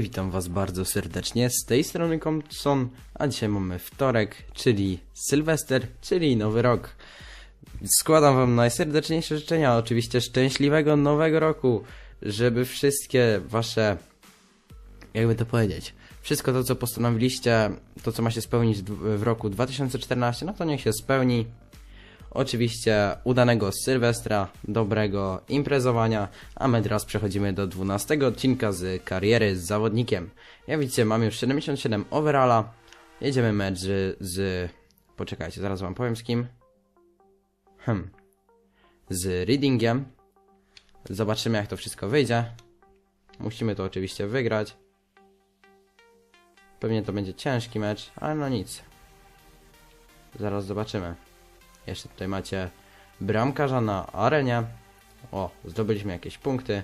witam was bardzo serdecznie. Z tej strony Compson, a dzisiaj mamy wtorek, czyli Sylwester, czyli Nowy Rok. Składam wam najserdeczniejsze życzenia, oczywiście szczęśliwego Nowego Roku, żeby wszystkie wasze, jakby to powiedzieć, wszystko to co postanowiliście, to co ma się spełnić w roku 2014, no to niech się spełni. Oczywiście udanego Sylwestra, dobrego imprezowania, a my teraz przechodzimy do 12 odcinka z kariery z zawodnikiem. Jak widzicie, mamy już 77 overalla. Jedziemy mecz z, z... Poczekajcie, zaraz wam powiem z kim. Hmm. Z Readingiem. Zobaczymy jak to wszystko wyjdzie. Musimy to oczywiście wygrać. Pewnie to będzie ciężki mecz, ale no nic. Zaraz zobaczymy. Jeszcze tutaj macie bramkarza na arenie. O, zdobyliśmy jakieś punkty.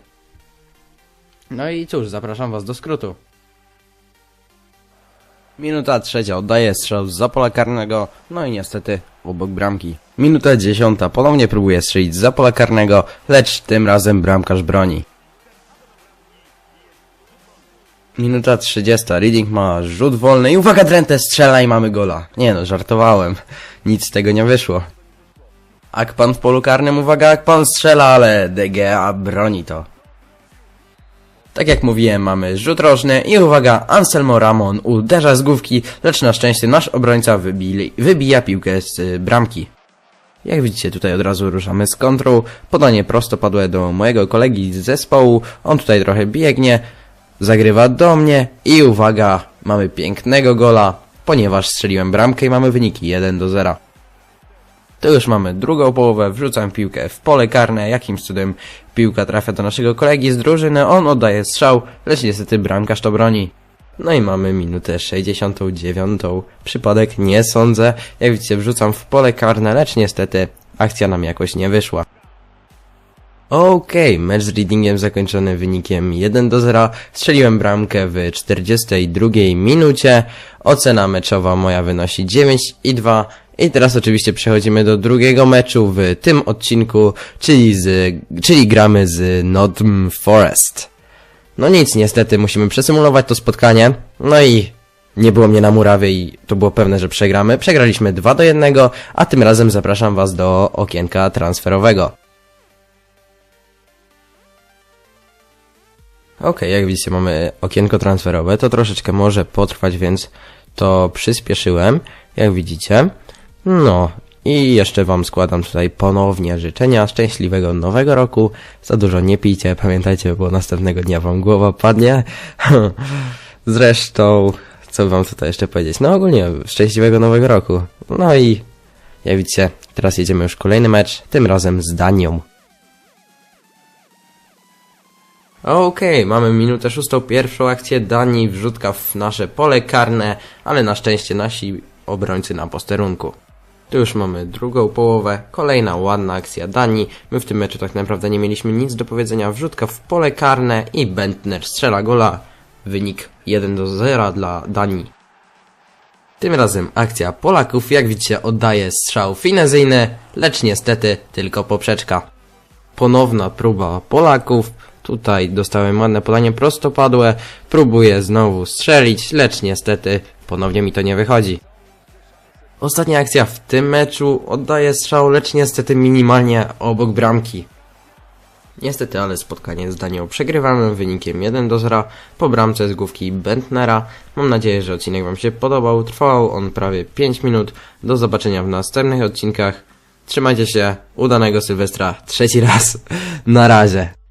No i cóż, zapraszam was do skrótu. Minuta trzecia, oddaje strzał z pola karnego, no i niestety obok bramki. Minuta dziesiąta, ponownie próbuje strzelić z pola karnego, lecz tym razem bramkarz broni. Minuta 30, Reading ma rzut wolny i uwaga Drenthe strzela i mamy gola. Nie no, żartowałem. Nic z tego nie wyszło. Akpan w polu karnym, uwaga, Akpan strzela, ale DGA broni to. Tak jak mówiłem, mamy rzut rożny i uwaga, Anselmo Ramon uderza z główki, lecz na szczęście nasz obrońca wybili, wybija piłkę z y, bramki. Jak widzicie, tutaj od razu ruszamy z kontrą, podanie prostopadłe do mojego kolegi z zespołu, on tutaj trochę biegnie, zagrywa do mnie i uwaga, mamy pięknego gola, ponieważ strzeliłem bramkę i mamy wyniki 1 do 0. To już mamy drugą połowę, wrzucam piłkę w pole karne, jakimś cudem piłka trafia do naszego kolegi z drużyny, on oddaje strzał, lecz niestety bramkarz to broni. No i mamy minutę 69. Przypadek nie sądzę, jak widzicie wrzucam w pole karne, lecz niestety akcja nam jakoś nie wyszła. Okej, mecz z Readingiem zakończony wynikiem 1 do 0. Strzeliłem bramkę w 42 minucie. Ocena meczowa moja wynosi 9 i 2. I teraz oczywiście przechodzimy do drugiego meczu w tym odcinku, czyli, z, czyli gramy z Nottingham Forest. No nic, niestety musimy przesymulować to spotkanie. No i nie było mnie na murawie i to było pewne, że przegramy. Przegraliśmy 2 do 1, a tym razem zapraszam Was do okienka transferowego. Okej, jak widzicie mamy okienko transferowe, to troszeczkę może potrwać, więc to przyspieszyłem, jak widzicie. No i jeszcze wam składam tutaj ponownie życzenia szczęśliwego nowego roku. Za dużo nie pijcie, pamiętajcie, bo następnego dnia wam głowa padnie. Zresztą, co wam tutaj jeszcze powiedzieć? No ogólnie szczęśliwego nowego roku. No i jak widzicie, teraz jedziemy już kolejny mecz, tym razem z Danią. Okej, mamy minutę szóstą, pierwszą akcję Danii, wrzutka w nasze pole karne, ale na szczęście nasi obrońcy na posterunku. Tu już mamy drugą połowę, kolejna ładna akcja Danii. My w tym meczu tak naprawdę nie mieliśmy nic do powiedzenia, wrzutka w pole karne i Bentner strzela gola. Wynik 1 do 0 dla Danii. Tym razem akcja Polaków, jak widzicie, oddaje strzał finezyjny, lecz niestety tylko poprzeczka. Ponowna próba Polaków. Tutaj dostałem ładne podanie prostopadłe. Próbuję znowu strzelić, lecz niestety ponownie mi to nie wychodzi. Ostatnia akcja w tym meczu oddaje strzał, lecz niestety minimalnie obok bramki. Niestety, ale spotkanie z Danią przegrywamy wynikiem 1 do 0 po bramce z główki Bentnera. Mam nadzieję, że odcinek Wam się podobał. Trwał on prawie 5 minut. Do zobaczenia w następnych odcinkach. Trzymajcie się. Udanego Sylwestra. Trzeci raz. Na razie.